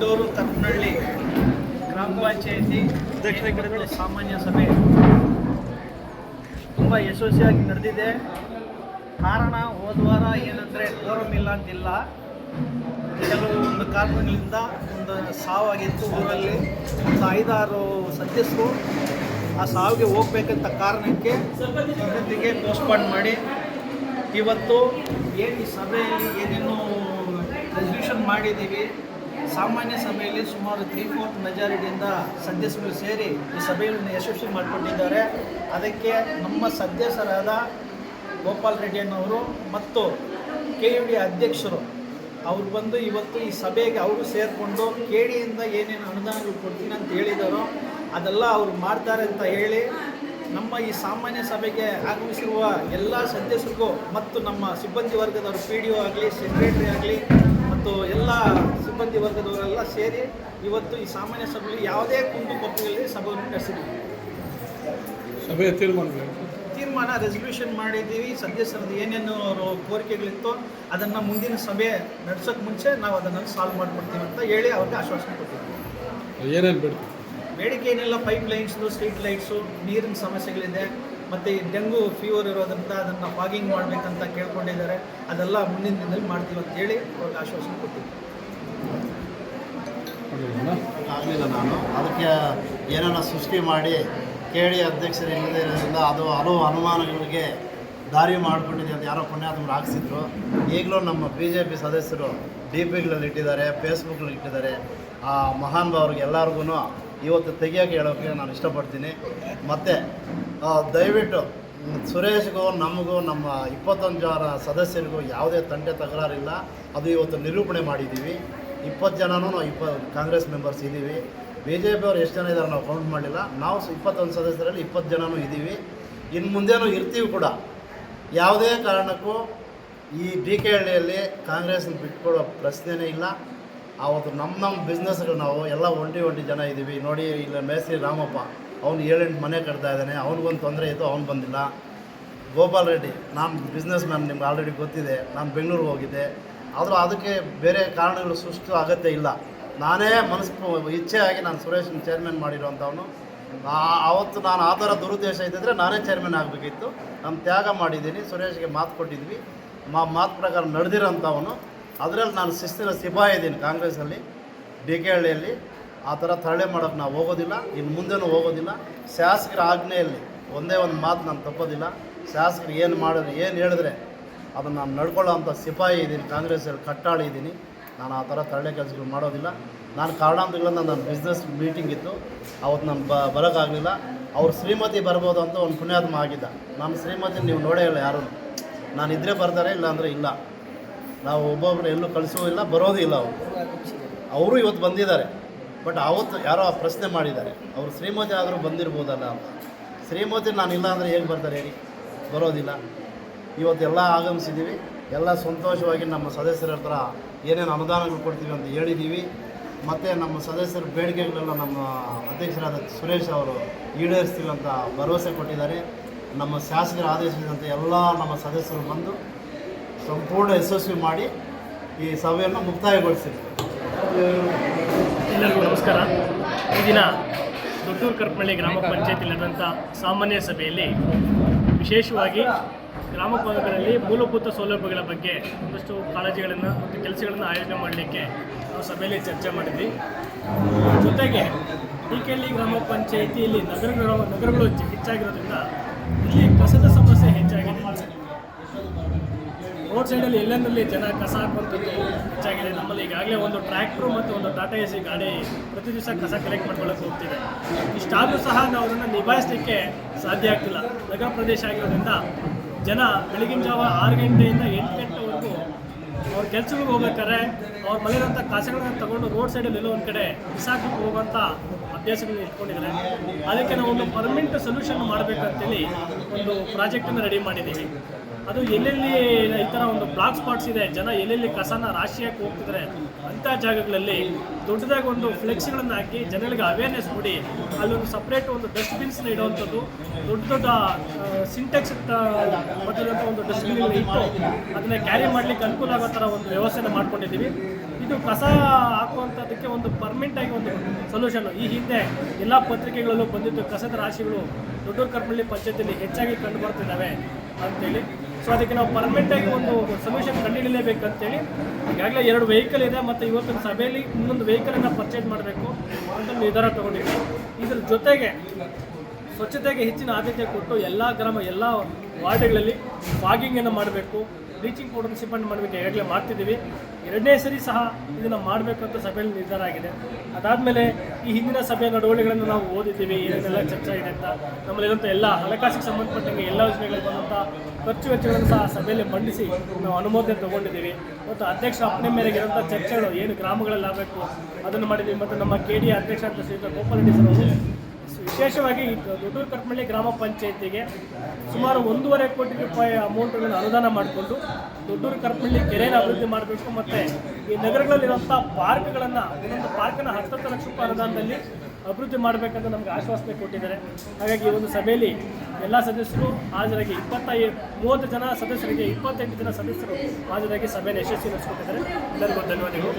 ದೊಡ್ಡೂರು ತಪ್ಪನಹಳ್ಳಿ ಗ್ರಾಮ ಪಂಚಾಯಿತಿ ಮತ್ತು ಸಾಮಾನ್ಯ ಸಭೆ ತುಂಬ ಯಶಸ್ವಿಯಾಗಿ ನಡೆದಿದೆ. ಕಾರಣ ಹೋದ ವಾರ ಏನಂದರೆ ಕೋರಮ್ ಇಲ್ಲ ಅಂತಿಲ್ಲ. ಕೆಲವು ಒಂದು ಕಾರಣಗಳಿಂದ ಒಂದು ಸಾವಾಗಿತ್ತು ಊರಲ್ಲಿ. ಒಂದು ಐದಾರು ಸದಸ್ಯರು ಆ ಸಾವಿಗೆ ಹೋಗ್ಬೇಕಂತ ಕಾರಣಕ್ಕೆ ಜೊತೆಗೆ ಪೋಸ್ಟ್ಪಾನ್ ಮಾಡಿ. ಇವತ್ತು ಏನು ಸಭೆಯಲ್ಲಿ ಏನೇನು ರೆಸಲ್ಯೂಷನ್ ಮಾಡಿದ್ದೀವಿ. ಸಾಮಾನ್ಯ ಸಭೆಯಲ್ಲಿ ಸುಮಾರು ತ್ರೀ ಫೋರ್ತ್ ಮೆಜಾರಿಟಿಯಿಂದ ಸದಸ್ಯರು ಸೇರಿ ಈ ಸಭೆಯನ್ನು ಯಶಸ್ವಿ ಮಾಡಿಕೊಂಡಿದ್ದಾರೆ ಅದಕ್ಕೆ ನಮ್ಮ ಸದಸ್ಯರಾದ ಗೋಪಾಲ್ ರೆಡ್ಡಿಯನ್ನವರು ಮತ್ತು ಕೆ ಯು ಡಿ ಅಧ್ಯಕ್ಷರು, ಅವ್ರು ಬಂದು ಇವತ್ತು ಈ ಸಭೆಗೆ ಅವರು ಸೇರಿಕೊಂಡು ಕೆ ಡಿಯಿಂದ ಏನೇನು ಅನುದಾನಗಳು ಕೊಡ್ತೀನಿ ಅಂತ ಹೇಳಿದಾರೋ ಅದೆಲ್ಲ ಅವರು ಮಾಡ್ತಾರೆ ಅಂತ ಹೇಳಿ ನಮ್ಮ ಈ ಸಾಮಾನ್ಯ ಸಭೆಗೆ ಆಗಮಿಸಿರುವ ಎಲ್ಲ ಸದಸ್ಯರಿಗೂ ಮತ್ತು ನಮ್ಮ ಸಿಬ್ಬಂದಿ ವರ್ಗದವರು, ಪಿ ಡಿ ಒ ಆಗಲಿ ಸೆಕ್ರೆಟರಿ ಆಗಲಿ ಸಿಬ್ಬಂದಿ ವರ್ಗದವರೆಲ್ಲ ಸೇರಿ ಇವತ್ತು ಈ ಸಾಮಾನ್ಯ ಸಭೆಯಲ್ಲಿ ಯಾವುದೇ ಕುಂದು ಕೊರತೆಗಳಲ್ಲಿ ಸಭೆಯನ್ನು ನಡೆಸಿದ್ದೀವಿ ಸಭೆ ತೀರ್ಮಾನ ತೀರ್ಮಾನ ರೆಸಲ್ಯೂಷನ್ ಮಾಡಿದ್ದೀವಿ. ಸದಸ್ಯರದ್ದು ಏನೇನು ಅವರು ಕೋರಿಕೆಗಳಿತ್ತು ಅದನ್ನು ಮುಂದಿನ ಸಭೆ ನಡೆಸೋಕ್ಕೆ ಮುಂಚೆ ನಾವು ಅದನ್ನು ಸಾಲ್ವ್ ಮಾಡಿಕೊಡ್ತೀವಿ ಅಂತ ಹೇಳಿ ಅವ್ರಿಗೆ ಆಶ್ವಾಸನೆ ಕೊಟ್ಟಿದ್ದೀವಿ ಏನೇನು ಬೇಡ ಬೇಡಿಕೆ ಏನೆಲ್ಲ ಪೈಪ್ ಲೈನ್ಸ್ದು ಸ್ಟ್ರೀಟ್ ಲೈಟ್ಸು ನೀರಿನ ಸಮಸ್ಯೆಗಳಿದೆ. ಮತ್ತು ಈ ಡೆಂಗು ಫೀವರ್ ಇರೋದ್ರಿಂದ ಅದನ್ನು ಫಾಗಿಂಗ್ ಮಾಡಬೇಕಂತ ಕೇಳ್ಕೊಂಡಿದ್ದಾರೆ. ಅದೆಲ್ಲ ಮುಂದಿನ ದಿನದಲ್ಲಿ ಮಾಡ್ತೀವಿ ಅಂತ ಹೇಳಿ ಅವ್ರಿಗೆ ಆಶ್ವಾಸನೆ ಕೊಟ್ಟಿದ್ದೀವಿ ಆಗಲಿಲ್ಲ ನಾನು. ಅದಕ್ಕೆ ಏನನ್ನ ಸೃಷ್ಟಿ ಮಾಡಿ ಕೇಳಿ ಅಧ್ಯಕ್ಷರು ಇಲ್ಲದೇ ಇರೋದ್ರಿಂದ ಅದು ಹಲವು ಅನುಮಾನಗಳಿಗೆ ದಾರಿ ಮಾಡಿಬಿಟ್ಟಿದೆ ಅಂತ ಯಾರೋ ಕೊನೆ ಅದನ್ನು ಹಾಕ್ಸಿದ್ರು. ಈಗಲೂ ನಮ್ಮ ಬಿ ಜೆ ಪಿ ಸದಸ್ಯರು ಡಿ ಪಿಗಳಲ್ಲಿ ಇಟ್ಟಿದ್ದಾರೆ ಫೇಸ್ಬುಕ್ಗಳಲ್ಲಿ ಇಟ್ಟಿದ್ದಾರೆ. ಆ ಮಹಾನ್ ಭಾವ್ರಿಗೆ ಎಲ್ಲರಿಗೂ ಇವತ್ತು ತೆಗಿಯೋಕೆ ಹೇಳೋಕೆ ನಾನು ಇಷ್ಟಪಡ್ತೀನಿ. ಮತ್ತು ದಯವಿಟ್ಟು ಸುರೇಶ್ಗೂ ನಮಗೂ ನಮ್ಮ ಇಪ್ಪತ್ತೊಂದು ಜನ ಸದಸ್ಯರಿಗೂ ಯಾವುದೇ ತಂಟೆ ತಗರಾರಿಲ್ಲ. ಅದು ಇವತ್ತು ನಿರೂಪಣೆ ಮಾಡಿದ್ದೀವಿ. ಇಪ್ಪತ್ತು ಜನನೂ ನಾವು ಇಪ್ಪ, ಕಾಂಗ್ರೆಸ್ ಮೆಂಬರ್ಸ್ ಇದ್ದೀವಿ. ಬಿ ಜೆ ಪಿ ಅವ್ರು ಎಷ್ಟು ಜನ ಇದ್ದಾರೆ ನಾವು ಕೌಂಟ್ ಮಾಡಲಿಲ್ಲ. ನಾವು ಇಪ್ಪತ್ತೊಂದು ಸದಸ್ಯರಲ್ಲಿ ಇಪ್ಪತ್ತು ಜನನೂ ಇದ್ದೀವಿ. ಇನ್ನು ಮುಂದೆನೂ ಇರ್ತೀವಿ ಕೂಡ. ಯಾವುದೇ ಕಾರಣಕ್ಕೂ ಈ ಡಿ ಕೆ ಹಳ್ಳಿಯಲ್ಲಿ ಕಾಂಗ್ರೆಸ್ನ ಬಿಟ್ಕೊಡೋ ಪ್ರಶ್ನೆನೇ ಇಲ್ಲ. ಆವತ್ತು ನಮ್ಮ ನಮ್ಮ ಬಿಸ್ನೆಸ್ಗಳು ನಾವು ಎಲ್ಲ ಒಂಟಿ ಒಂಟಿ ಜನ ಇದ್ದೀವಿ. ನೋಡಿ, ಇಲ್ಲ ಮೇಸ್ತ್ರಿ ರಾಮಪ್ಪ, ಅವ್ನು ಏಳೆಂಟು ಮನೆ ಕಟ್ತಾ ಇದ್ದಾನೆ. ಅವ್ನಿಗೊಂದು ತೊಂದರೆ ಇತ್ತು, ಅವ್ನು ಬಂದಿಲ್ಲ. ಗೋಪಾಲ್ ರೆಡ್ಡಿ ನಾನು ಬಿಸ್ನೆಸ್ ಮ್ಯಾನ್ ನಿಮ್ಗೆ ಆಲ್ರೆಡಿ ಗೊತ್ತಿದೆ. ನಾನು ಬೆಂಗಳೂರಿಗೆ ಹೋಗಿದ್ದೆ. ಆದರೂ ಅದಕ್ಕೆ ಬೇರೆ ಕಾರಣಗಳು ಸೃಷ್ಟಿ ಅಗತ್ಯ ಇಲ್ಲ. ನಾನೇ ಮನಸ್ಸು, ಇಚ್ಛೆಯಾಗಿ ನಾನು ಸುರೇಶನ್ ಚೇರ್ಮನ್ ಮಾಡಿರುವಂಥವನು. ಅವತ್ತು ನಾನು ಆ ಥರ ದುರುದ್ದೇಶ ಇದ್ದಿದ್ರೆ ನಾನೇ ಚೇರ್ಮನ್ ಆಗಬೇಕಿತ್ತು. ನಾನು ತ್ಯಾಗ ಮಾಡಿದ್ದೀನಿ, ಸುರೇಶ್ಗೆ ಮಾತು ಕೊಟ್ಟಿದ್ವಿ. ಮಾ, ಮಾತು ಪ್ರಕಾರ ನಡೆದಿರೋಂಥವನು. ಅದರಲ್ಲಿ ನಾನು ಶಿಸ್ತಿನ ಸಿಪಾಯಿ ಇದ್ದೀನಿ ಕಾಂಗ್ರೆಸ್ಸಲ್ಲಿ, ಡಿ ಕೆ ಹಳ್ಳಿಯಲ್ಲಿ. ಆ ಥರ ತರಳೆ ಮಾಡೋಕ್ಕೆ ನಾವು ಹೋಗೋದಿಲ್ಲ, ಇನ್ನು ಮುಂದೆನೂ ಹೋಗೋದಿಲ್ಲ. ಶಾಸಕರ ಆಜ್ಞೆಯಲ್ಲಿ ಒಂದೇ ಒಂದು ಮಾತು ನಾನು ತಪ್ಪೋದಿಲ್ಲ. ಶಾಸಕರು ಏನು ಮಾಡಿದ್ರೆ, ಏನು ಹೇಳಿದ್ರೆ ಅದನ್ನು ನಾನು ನಡ್ಕೊಳ್ಳೋ ಸಿಪಾಯಿ ಇದ್ದೀನಿ ಕಾಂಗ್ರೆಸ್ಸಲ್ಲಿ ಕಟ್ಟಾಳಿ ಇದ್ದೀನಿ ನಾನು ಆ ಥರ ತರಳೆ ಕೆಲಸಗಳು ಮಾಡೋದಿಲ್ಲ. ನಾನು ಕಾರಣಾಂತರಗಳಿಂದ ನನ್ನ ಬಿಸ್ನೆಸ್ ಮೀಟಿಂಗ್ ಇತ್ತು. ಅವತ್ತು ನಾನು ಬ ಬರೋಕ್ಕಾಗಲಿಲ್ಲ ಅವ್ರ ಶ್ರೀಮತಿ ಬರ್ಬೋದು ಅಂತ ಒಂದು ಪುಣ್ಯಾತ್ಮ ಆಗಿದ್ದ. ನಾನು ಶ್ರೀಮತಿ ನೀವು ನೋಡೇ ಇಲ್ಲ ಯಾರು. ನಾನು ಇದ್ದರೆ ಬರ್ತಾರೆ ಇಲ್ಲ ಅಂದರೆ ಇಲ್ಲ. ನಾವು ಒಬ್ಬೊಬ್ಬರು ಎಲ್ಲೂ ಕಳಿಸೂ ಇಲ್ಲ, ಬರೋದೂ ಇಲ್ಲ ಅವರು. ಅವರು ಇವತ್ತು ಬಂದಿದ್ದಾರೆ. ಬಟ್ ಅವತ್ತು ಯಾರೋ ಪ್ರಶ್ನೆ ಮಾಡಿದ್ದಾರೆ. ಅವರು ಶ್ರೀಮತಿ ಆದರೂ ಬಂದಿರ್ಬೋದಲ್ಲ ಅಂತ. ಶ್ರೀಮತಿ ನಾನು ಇಲ್ಲ ಅಂದರೆ ಹೇಗೆ ಬರ್ತಾರೆ ಹೇಳಿ. ಬರೋದಿಲ್ಲ. ಇವತ್ತೆಲ್ಲ ಆಗಮಿಸಿದ್ದೀವಿ ಎಲ್ಲ ಸಂತೋಷವಾಗಿ ನಮ್ಮ ಸದಸ್ಯರ ಹತ್ರ ಏನೇನು ಅನುದಾನಗಳು ಕೊಡ್ತೀವಿ ಅಂತ ಹೇಳಿದ್ದೀವಿ ಮತ್ತು ನಮ್ಮ ಸದಸ್ಯರ ಬೇಡಿಕೆಗಳೆಲ್ಲ ನಮ್ಮ ಅಧ್ಯಕ್ಷರಾದ ಸುರೇಶ್ ಅವರು ಈಡೇರಿಸ್ತೀವಿ ಅಂತ ಭರವಸೆ ಕೊಟ್ಟಿದ್ದಾರೆ. ನಮ್ಮ ಶಾಸಕರ ಆದೇಶದಂತೆ ಎಲ್ಲ ನಮ್ಮ ಸದಸ್ಯರು ಬಂದು ಸಂಪೂರ್ಣ ಯಶಸ್ವಿ ಮಾಡಿ ಈ ಸಭೆಯನ್ನು ಮುಕ್ತಾಯಗೊಳಿಸಿದ್ವಿ ಎಲ್ಲರಿಗೂ ನಮಸ್ಕಾರ. ಈ ದಿನ ದೊಡ್ಡೂರು ಕರ್ಪಳ್ಳಿ ಗ್ರಾಮ ಪಂಚಾಯತಿ ನಡೆದಂಥ ಸಾಮಾನ್ಯ ಸಭೆಯಲ್ಲಿ ವಿಶೇಷವಾಗಿ ಗ್ರಾಮ ಭಾಗಗಳಲ್ಲಿ ಮೂಲಭೂತ ಸೌಲಭ್ಯಗಳ ಬಗ್ಗೆ ಒಂದಷ್ಟು ಕಾಳಜಿಗಳನ್ನು ಮತ್ತು ಕೆಲಸಗಳನ್ನು ಆಯೋಜನೆ ಮಾಡಲಿಕ್ಕೆ ನಾವು ಸಭೆಯಲ್ಲಿ ಚರ್ಚೆ ಮಾಡಿದ್ವಿ. ಜೊತೆಗೆ ಡಿಕೆಹಳ್ಳಿ ಗ್ರಾಮ ಪಂಚಾಯಿತಿಯಲ್ಲಿ ನಗರಗಳು ನಗರಗಳು ಹೆಚ್ಚು- ಹೆಚ್ಚಾಗಿರೋದ್ರಿಂದ ಇಲ್ಲಿ ಕಸದ ಸಮಸ್ಯೆ ಹೆಚ್ಚಾಗಿದೆ. ರೋಡ್ ಸೈಡಲ್ಲಿ ಎಲ್ಲೆಂದರಲ್ಲಿ ಜನ ಕಸ ಹಾಕುವಂಥದ್ದು ಹೆಚ್ಚಾಗಿದೆ. ನಮ್ಮಲ್ಲಿ ಈಗಾಗಲೇ ಒಂದು ಟ್ರ್ಯಾಕ್ಟ್ರು ಮತ್ತು ಒಂದು ಟಾಟಾ ಎ ಸಿ ಗಾಡಿ ಪ್ರತಿ ದಿವಸ ಕಸ ಕಲೆಕ್ಟ್ ಮಾಡ್ಕೊಳ್ಳೋಕೆ ಹೋಗ್ತಿದೆ. ಇಷ್ಟಾದರೂ ಸಹ ನಾವು ಅದನ್ನು ನಿಭಾಯಿಸಲಿಕ್ಕೆ ಸಾಧ್ಯ ಆಗ್ತಿಲ್ಲ. ನಗರ ಪ್ರದೇಶ ಆಗಿರೋದ್ರಿಂದ ಜನ ಬೆಳಗಿನ ಜಾವ ಆರು ಗಂಟೆಯಿಂದ ಎಂಟು ಗಂಟೆವರೆಗೂ ಅವ್ರ ಕೆಲ್ಸಗಳಿಗೆ ಹೋಗ್ಬೇಕಾದ್ರೆ ಅವ್ರ ಮನೆಯಂಥ ಕಸಗಳನ್ನ ತಗೊಂಡು ರೋಡ್ ಸೈಡಲ್ಲಿ ಎಲ್ಲೋ ಒಂದು ಕಡೆ ಬಿಸಾಕಿ ಹೋಗುವಂಥ ಅಭ್ಯಾಸಗಳನ್ನ ಇಟ್ಕೊಂಡಿದ್ದಾರೆ. ಅದಕ್ಕೆ ನಾವು ಒಂದು ಪರ್ಮನೆಂಟ್ ಸೊಲ್ಯೂಷನ್ ಮಾಡಬೇಕಂತೇಳಿ ಒಂದು ಪ್ರಾಜೆಕ್ಟನ್ನು ರೆಡಿ ಮಾಡಿದ್ದೀವಿ. ಅದು ಎಲ್ಲೆಲ್ಲಿ ಈ ಥರ ಒಂದು ಬ್ಲಾಕ್ ಸ್ಪಾಟ್ಸ್ ಇದೆ, ಜನ ಎಲ್ಲೆಲ್ಲಿ ಕಸನ ರಾಶಿಯಾಗಿ ಹೋಗ್ತಿದ್ರೆ ಅಂಥ ಜಾಗಗಳಲ್ಲಿ ದೊಡ್ಡದಾಗಿ ಒಂದು ಫ್ಲೆಕ್ಸ್ಗಳನ್ನು ಹಾಕಿ ಜನಗಳಿಗೆ ಅವೇರ್ನೆಸ್ ಕೊಡಿ ಅಲ್ಲೊಂದು ಸಪ್ರೇಟ್ ಒಂದು ಡಸ್ಟ್ಬಿನ್ಸ್ನ ಇಡುವಂಥದ್ದು, ದೊಡ್ಡ ದೊಡ್ಡ ಸಿಂಟೆಕ್ಸ್ ಮತ್ತಿರುವಂಥ ಒಂದು ಡಸ್ಟ್ಬಿನ್ಗಳು ಇಟ್ಟು ಅದನ್ನ ಕ್ಯಾರಿ ಮಾಡಲಿಕ್ಕೆ ಅನುಕೂಲ ಆಗೋ ಥರ ಒಂದು ವ್ಯವಸ್ಥೆನ ಮಾಡ್ಕೊಂಡಿದ್ದೀವಿ. ಇದು ಕಸ ಹಾಕುವಂಥದ್ದಕ್ಕೆ ಒಂದು ಪರ್ಮನೆಂಟ್ ಆಗಿ ಒಂದು ಸೊಲ್ಯೂಷನ್ ಈ ಹಿಂದೆ ಎಲ್ಲ ಪತ್ರಿಕೆಗಳಲ್ಲೂ ಬಂದಿದ್ದು ಕಸದ ರಾಶಿಗಳು ದೊಡ್ಡೂರು ಕರ್ಮಳ್ಳಿ ಪಂಚಾಯತಿಯಲ್ಲಿ ಹೆಚ್ಚಾಗಿ ಕಂಡು ಬರ್ತಿದ್ದಾವೆ ಅಂತೇಳಿ ಸೊ ಅದಕ್ಕೆ ನಾವು ಪರ್ಮನೆಂಟ್ ಆಗಿ ಒಂದು ಸೊಲ್ಯೂಷನ್ ಕಂಡುಹಿಡಲೇಬೇಕಂತೇಳಿ ಈಗಾಗಲೇ ಎರಡು ವೆಹಿಕಲ್ ಇದೆ ಮತ್ತು ಇವತ್ತಿನ ಸಭೆಯಲ್ಲಿ ಇನ್ನೊಂದು ವೆಹಿಕಲನ್ನು ಪರ್ಚೇಸ್ ಮಾಡಬೇಕು ಅಂತ ನಿರ್ಧಾರ ತಗೊಂಡಿದ್ದೀವಿ ಇದ್ರ ಜೊತೆಗೆ ಸ್ವಚ್ಛತೆಗೆ ಹೆಚ್ಚಿನ ಆದ್ಯತೆ ಕೊಟ್ಟು ಎಲ್ಲ ಗ್ರಾಮ, ಎಲ್ಲ ವಾರ್ಡ್ಗಳಲ್ಲಿ ಫಾಗಿಂಗನ್ನು ಮಾಡಬೇಕು. ಬ್ಲೀಚಿಂಗ್ ಪೌಡರ್ ಸಿಂಪಡಣೆ ಮಾಡಬೇಕು, ಈಗಾಗಲೇ ಮಾಡ್ತಿದ್ದೀವಿ. ಎರಡನೇ ಸರಿ ಸಹ ಇದನ್ನು ಮಾಡಬೇಕು ಅಂತ ಸಭೆಯಲ್ಲಿ ನಿರ್ಧಾರ ಆಗಿದೆ. ಅದಾದಮೇಲೆ ಈ ಹಿಂದಿನ ಸಭೆಯ ನಡವಳಿಗಳನ್ನು ನಾವು ಓದಿದ್ದೀವಿ ಏನೇನೆಲ್ಲ ಚರ್ಚೆ ಇದೆ ಅಂತ. ನಮ್ಮಲ್ಲಿರುವಂಥ ಎಲ್ಲ ಹಣಕಾಸಿಗೆ ಸಂಬಂಧಪಟ್ಟಂಗೆ ಎಲ್ಲ ಯೋಜನೆಗಳಿಗೆ ಬಂದಂಥ ಖರ್ಚು ವೆಚ್ಚಗಳನ್ನು ಸಹ ಸಭೆಯಲ್ಲಿ ಮಂಡಿಸಿ ನಾವು ಅನುಮೋದನೆ ತಗೊಂಡಿದ್ದೀವಿ. ಮತ್ತು ಅಧ್ಯಕ್ಷರ ಅಪ್ಪಣೆ ಮೇರೆಗೆ ಇರುವಂಥ ಚರ್ಚೆಗಳು, ಏನು ಗ್ರಾಮಗಳಲ್ಲಿ ಆಗಬೇಕು, ಅದನ್ನು ಮಾಡಿದ್ದೀವಿ. ಮತ್ತು ನಮ್ಮ ಕೆ ಡಿ ಅಧ್ಯಕ್ಷ ಅಂತ ಶ್ರೀಯುತ ಗೋಪಾಲ್ ರೆಡ್ಡಿ ಸರ್ ಅವರು ವಿಶೇಷವಾಗಿ ದೊಡ್ಡೂರು ಕಟ್ಮಳ್ಳಿ ಗ್ರಾಮ ಪಂಚಾಯತಿಗೆ ಸುಮಾರು ಒಂದೂವರೆ ಕೋಟಿ ರೂಪಾಯಿ ಅಮೌಂಟ್ಗಳನ್ನು ಅನುದಾನ ಮಾಡಿಕೊಂಡು ದೊಡ್ಡೂರು ಕಟ್ಮಳ್ಳಿ ಕೆರೆಯನ್ನು ಅಭಿವೃದ್ಧಿ ಮಾಡಬೇಕು ಮತ್ತು ಈ ನಗರಗಳಲ್ಲಿರುವಂಥ ಪಾರ್ಕ್ಗಳನ್ನು ಒಂದೊಂದು ಪಾರ್ಕನ್ನು ಹತ್ತತ್ತು ಲಕ್ಷ ರೂಪಾಯಿ ಅನುದಾನದಲ್ಲಿ ಅಭಿವೃದ್ಧಿ ಮಾಡಬೇಕಂತ ನಮಗೆ ಆಶ್ವಾಸನೆ ಕೊಟ್ಟಿದ್ದಾರೆ. ಹಾಗಾಗಿ ಈ ಒಂದು ಸಭೆಯಲ್ಲಿ ಎಲ್ಲ ಸದಸ್ಯರು ಹಾಜರಾಗಿ ಇಪ್ಪತ್ತ ಮೂವತ್ತು ಜನ ಸದಸ್ಯರಿಗೆ, ಇಪ್ಪತ್ತೆಂಟು ಜನ ಸದಸ್ಯರು ಹಾಜರಾಗಿ ಸಭೆಯನ್ನು ಯಶಸ್ವಿ ನಡೆಸ್ಕೊಟ್ಟಿದ್ದಾರೆ ಎಲ್ಲರಿಗೂ ಧನ್ಯವಾದಗಳು.